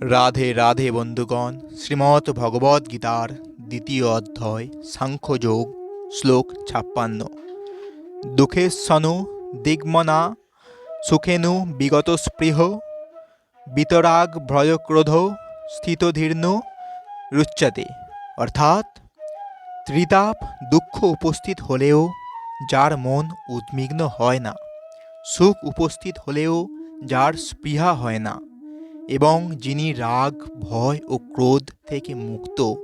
রাধে রাধে বন্ধুগণ, শ্রীমৎ ভগবদ গীতার দ্বিতীয় অধ্যায়, সাংখ্যযোগ, শ্লোক ছাপ্পান্ন। দুঃখেশ্বনু দিগ্মনা, সুখেনু বিগত স্পৃহ বিতরাগ ভ্রয়ক্রোধ স্থিতধীর্ণ রুচ্যতে অর্থাৎ ত্রিতাপ দুঃখ উপস্থিত হলেও যার মন উদ্বিগ্ন হয় না, সুখ উপস্থিত হলেও যার স্পৃহা হয় না। এবং যিনি রাগ, ভয় ও ক্রোধ থেকে মুক্ত,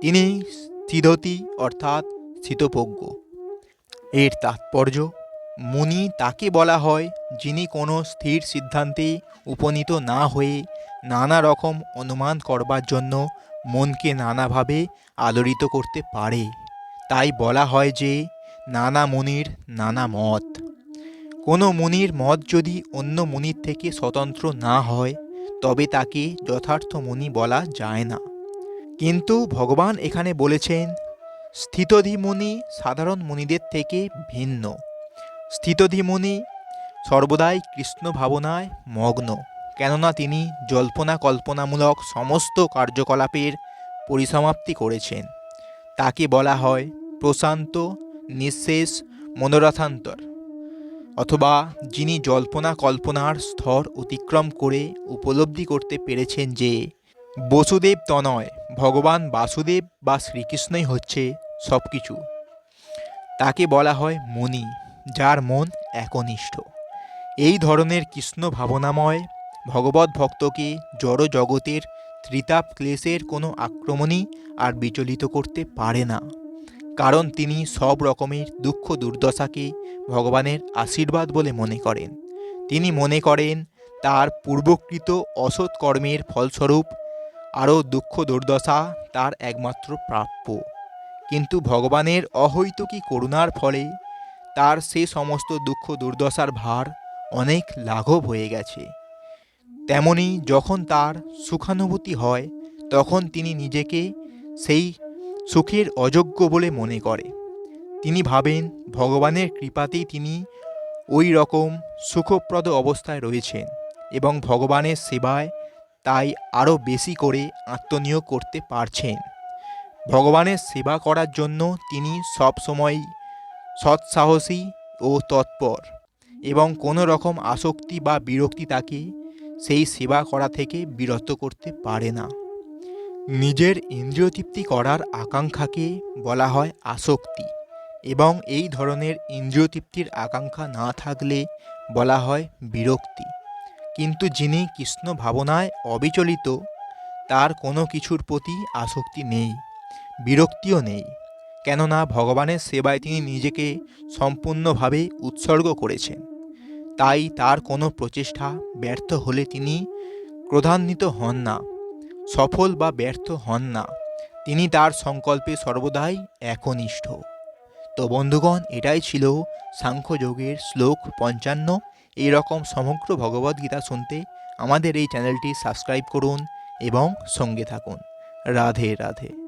তিনি স্থিরতি অর্থাৎ স্থিতপ্রজ্ঞ। এর তাৎপর্য, মুনি তাকে বলা হয় যিনি কোনো স্থির সিদ্ধান্তে উপনীত না হয়ে নানা রকম অনুমান করবার জন্য মনকে নানাভাবে আলোড়িত করতে পারে। তাই বলা হয় যে, নানা মুনির নানা মত। কোনো মুনির মত যদি অন্য মুনির থেকে স্বতন্ত্র না হয় তবে তাকে যথার্থ মুনি বলা যায় না। কিন্তু ভগবান এখানে বলেছেন স্থিতধি মুনি সাধারণ মুনিদের থেকে ভিন্ন। স্থিতধি মুনি সর্বদাই কৃষ্ণ ভাবনায় মগ্ন, কেননা তিনি জল্পনা কল্পনামূলক সমস্ত কার্যকলাপের পরিসমাপ্তি করেছেন। তাকে বলা হয় প্রশান্ত, নিঃশেষ, মনোরথান্তর। অথবা যিনি জল্পনা কল্পনার স্তর অতিক্রম করে উপলব্ধি করতে পেরেছেন যে বসুদেব তনয়, ভগবান বাসুদেব বা শ্রীকৃষ্ণই হচ্ছে সব কিছু তাকে বলা হয় মনি যার মন একনিষ্ঠ। এই ধরনের কৃষ্ণ ভাবনাময় ভগবত ভক্তকে জড় জগতের ত্রিতাপ ক্লেশের কোনো আক্রমণই আর বিচলিত করতে পারে না। কারণ তিনি সব রকমের দুঃখ দুর্দশাকে ভগবানের আশীর্বাদ বলে মনে করেন। তিনি মনে করেন, তার পূর্বকৃত অসৎ কর্মের ফলস্বরূপ আরও দুঃখ দুর্দশা তার একমাত্র প্রাপ্য। কিন্তু ভগবানের অহৈতুকী করুণার ফলে তার সে সমস্ত দুঃখ দুর্দশার ভার অনেক লাঘব হয়ে গেছে। তেমনি যখন তার সুখানুভূতি হয়, তখন তিনি নিজেকে সেই সুখের অযোগ্য বলে মনে করে। তিনি ভাবেন, ভগবানের কৃপাতেই তিনি ওই রকম সুখপ্রদ অবস্থায় রয়েছেন এবং ভগবানের সেবায় তাই আরও বেশি করে আত্মনিয়োগ করতে পারছেন। ভগবানের সেবা করার জন্য তিনি সবসময়ই সৎসাহসী ও তৎপর এবং কোনো রকম আসক্তি বা বিরক্তি তাকে সেই সেবা করা থেকে বিরত করতে পারে না। নিজের ইন্দ্রিয় তৃপ্তি করার আকাঙ্ক্ষাকে বলা হয় আসক্তি এবং এই ধরনের ইন্দ্রিয় তৃপ্তির আকাঙ্ক্ষা না থাকলে বলা হয় বিরক্তি। কিন্তু যিনি কৃষ্ণ ভাবনায় অবিচলিত, তার কোনো কিছুর প্রতি আসক্তি নেই, বিরক্তিও নেই। কেননা ভগবানের সেবায় তিনি নিজেকে সম্পূর্ণভাবে উৎসর্গ করেছেন। তাই তার কোনো প্রচেষ্টা ব্যর্থ হলে তিনি ক্রোধান্বিত হন না। সফল বা ব্যর্থ হন না। তিনি তার সংকল্পে সর্বদাই একনিষ্ঠ। তো বন্ধুগণ, এটাই ছিল সাংখ্যযোগের শ্লোক পঞ্চান্ন। এই রকম সমগ্র ভগবদ্গীতা শুনতে আমাদের এই চ্যানেলটি সাবস্ক্রাইব করুন এবং সঙ্গে থাকুন। রাধে রাধে।